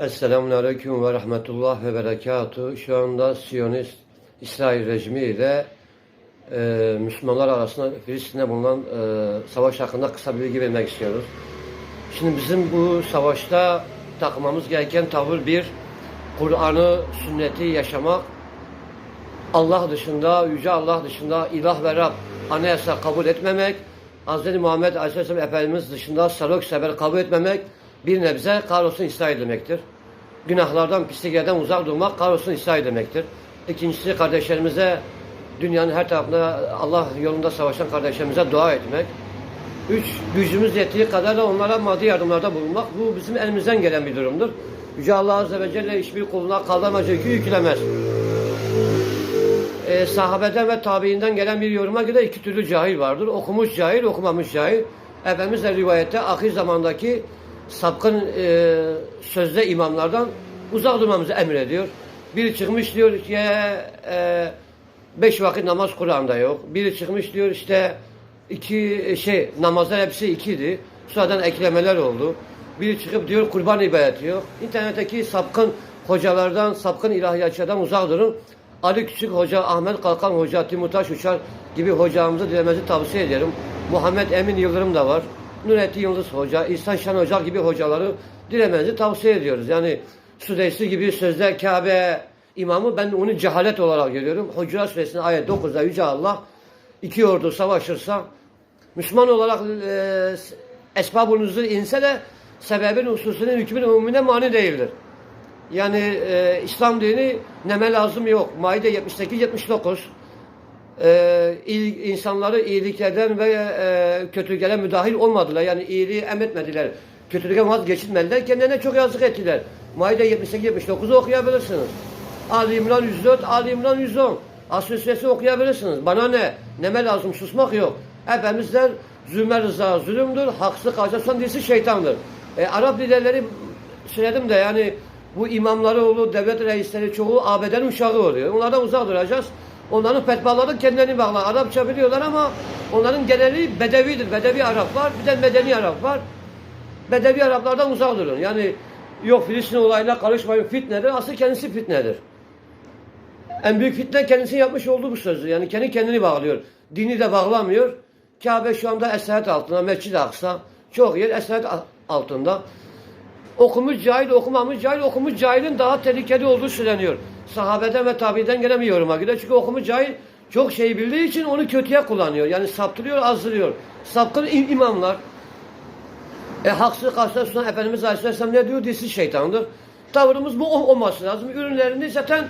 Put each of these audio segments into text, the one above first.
Esselamun Aleyküm ve Rahmetullah ve Berekatuhu. Şu anda Siyonist İsrail rejimi ile e, Müslümanlar arasında Filistin'de bulunan e, savaş hakkında kısa bir bilgi vermek istiyoruz. Şimdi bizim bu savaşta takmamız gereken tavır bir, Kur'an'ı, sünneti yaşamak, Allah dışında, Yüce Allah dışında ilah ve Rab anayasa kabul etmemek, Hz. Muhammed Aleyhisselam Efendimiz dışında salok sever kabul etmemek, bir nebze kahrolsun İsrail demektir. Günahlardan, pisliklerden uzak durmak kahrolsun İsrail demektir. İkincisi kardeşlerimize, dünyanın her tarafında Allah yolunda savaşan kardeşlerimize dua etmek. Üç, gücümüz yettiği kadar da onlara maddi yardımlarda bulunmak. Bu bizim elimizden gelen bir durumdur. Yüce Allah Azze ve Celle hiçbir kuluna kaldırmaca yükü yüklemez e, sahabeden ve tabiinden gelen bir yoruma göre iki türlü cahil vardır. Okumuş cahil, okumamış cahil. Efendimiz de rivayette ahir zamandaki sapkın e, sözde imamlardan uzak durmamızı emrediyor. Biri çıkmış diyor ki e, beş vakit namaz Kur'an'da yok. Biri çıkmış diyor işte iki şey namazlar hepsi ikiydi. Sonradan eklemeler oldu. Biri çıkıp diyor kurban ibadeti yok. İnternetteki sapkın hocalardan, sapkın ilahiyatçılardan uzak durun. Ali Küçük Hoca, Ahmet Kalkan Hoca, Timurtaş Uçar gibi hocamızı dinlemenizi tavsiye ederim. Muhammed Emin Yıldırım da var. Nurettin Yıldız Hoca, İhsan Şen Hoca gibi hocaları dinlemenizi tavsiye ediyoruz. Yani Sudeysi gibi sözde Kabe imamı ben onu cehalet olarak görüyorum. Hucurat Suresinin ayet 9'da Yüce Allah iki ordu savaşırsa Müslüman olarak e, esbab-ı nüzul inse de sebebin hususunun hükmün umumine mani değildir. Yani e, İslam dini neme lazım yok. Maide 78-79 e, insanları iyiliklerden ve e, kötülüklere müdahil olmadılar. Yani iyiliği emretmediler. Kötülükten vazgeçilmediler. Kendilerine çok yazık ettiler. Maide 78-79'u okuyabilirsiniz. Ali İmran 104, Ali İmran 110. Asr Suresi okuyabilirsiniz. Bana ne? Neme lazım? Susmak yok. Efendimizler zulme rıza zulümdür. Haksızlık karşılaşan birisi şeytandır. E, Arap liderleri söyledim de yani bu imamları olur, devlet reisleri çoğu ABD'nin uşağı oluyor. Onlardan uzak duracağız. Onların fetvaları kendilerini bağlar. Arapça biliyorlar ama onların geneli bedevidir. Bedevi Arap var, bir de medeni Arap var. Bedevi Araplardan uzak durun. Yani yok Filistin olayına karışmayın fitnedir. Asıl kendisi fitnedir. En büyük fitne kendisinin yapmış olduğu bu sözdür. Yani kendi kendini bağlıyor. Dini de bağlamıyor. Kabe şu anda esaret altında. Mescid-i Aksa. Çok yer esaret altında. Okumuş cahil, okumamış cahil, okumuş cahilin daha tehlikeli olduğu söyleniyor. Sahabeden ve tabiden gelen bir yoruma göre. Çünkü okumuş cahil çok şey bildiği için onu kötüye kullanıyor. Yani saptırıyor, azdırıyor. Sapkın im- imamlar. E haksız karşısına sunan Efendimiz Aleyhisselam ne diyor? Disi şeytandır. Tavrımız bu ol- olması lazım. Ürünlerini zaten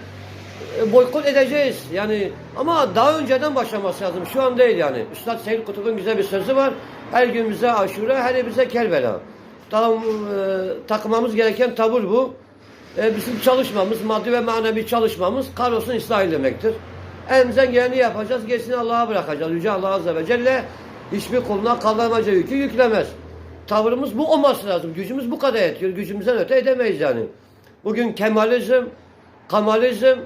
e, boykot edeceğiz. Yani ama daha önceden başlaması lazım. Şu an değil yani. Üstad Seyyid Kutub'un güzel bir sözü var. Her gün aşure, her bize kerbela. Tamam, e, takmamız gereken tavır bu. E, bizim çalışmamız, maddi ve manevi çalışmamız kahrolsun İsrail demektir. Elimizden geleni yapacağız, gerisini Allah'a bırakacağız. Yüce Allah Azze ve Celle hiçbir kuluna kaldırmaca yükü yüklemez. Tavrımız bu olması lazım. Gücümüz bu kadar yetiyor. Gücümüzden öte edemeyiz yani. Bugün Kemalizm, Kamalizm,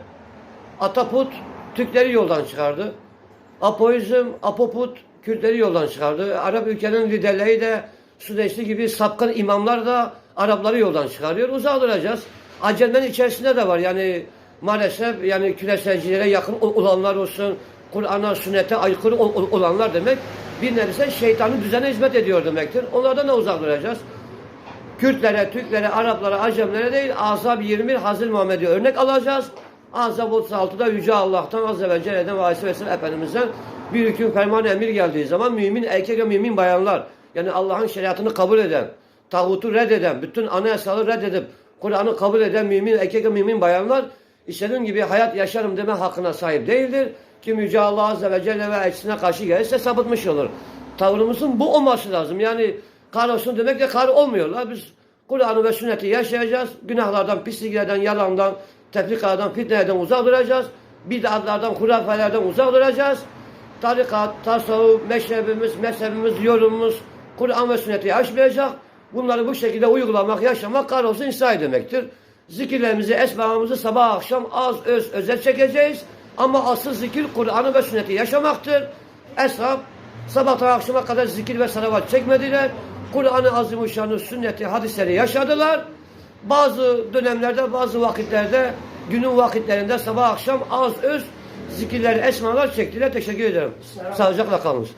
Ataput Türkleri yoldan çıkardı. Apoizm, Apoput Kürtleri yoldan çıkardı. Arap ülkenin liderleri de Südeyşli gibi sapkın imamlar da Arapları yoldan çıkarıyor. Uzak duracağız. Acelmenin içerisinde de var. Yani maalesef yani küreselcilere yakın ol- olanlar olsun, Kur'an'a, sünnete aykırı ol- ol- olanlar demek bir nebze şeytanın düzene hizmet ediyor demektir. Onlardan da uzak duracağız. Kürtlere, Türklere, Araplara, Acemlere değil Azab 21 Hazreti Muhammed'i örnek alacağız. Azab 36'da Yüce Allah'tan Azze ve Celle'den ve Aleyhisselam Efendimiz'den bir hüküm ferman emir geldiği zaman mümin erkek ve mümin bayanlar yani Allah'ın şeriatını kabul eden, tağutu reddeden, bütün anayasaları reddedip Kur'an'ı kabul eden mümin erkek mümin bayanlar istediğim gibi hayat yaşarım deme hakkına sahip değildir. Kim Yüce Allah Azze ve Celle ve elçisine karşı gelirse sapıtmış olur. Tavrımızın bu olması lazım. Yani kar olsun demek de kar olmuyorlar. Biz Kur'an'ı ve sünneti yaşayacağız. Günahlardan, pisliklerden, yalandan, tefrikadan, fitnelerden uzak duracağız. Bid'atlardan, hurafelerden uzak duracağız. Tarikat, tasavvuf, meşrebimiz, mezhebimiz, yorumumuz, Kur'an ve sünneti yaşmayacak. Bunları bu şekilde uygulamak, yaşamak kahrolsun İsrail demektir. Zikirlerimizi, esmamızı sabah akşam az öz özel çekeceğiz. Ama asıl zikir Kur'an'ı ve sünneti yaşamaktır. Eshab sabahtan akşama kadar zikir ve salavat çekmediler. Kur'an'ı azimuşşanı, sünneti, hadisleri yaşadılar. bazı dönemlerde, bazı vakitlerde, günün vakitlerinde sabah akşam az öz zikirler, esmalar çektiler. Teşekkür ederim. Sağlıcakla kalınız.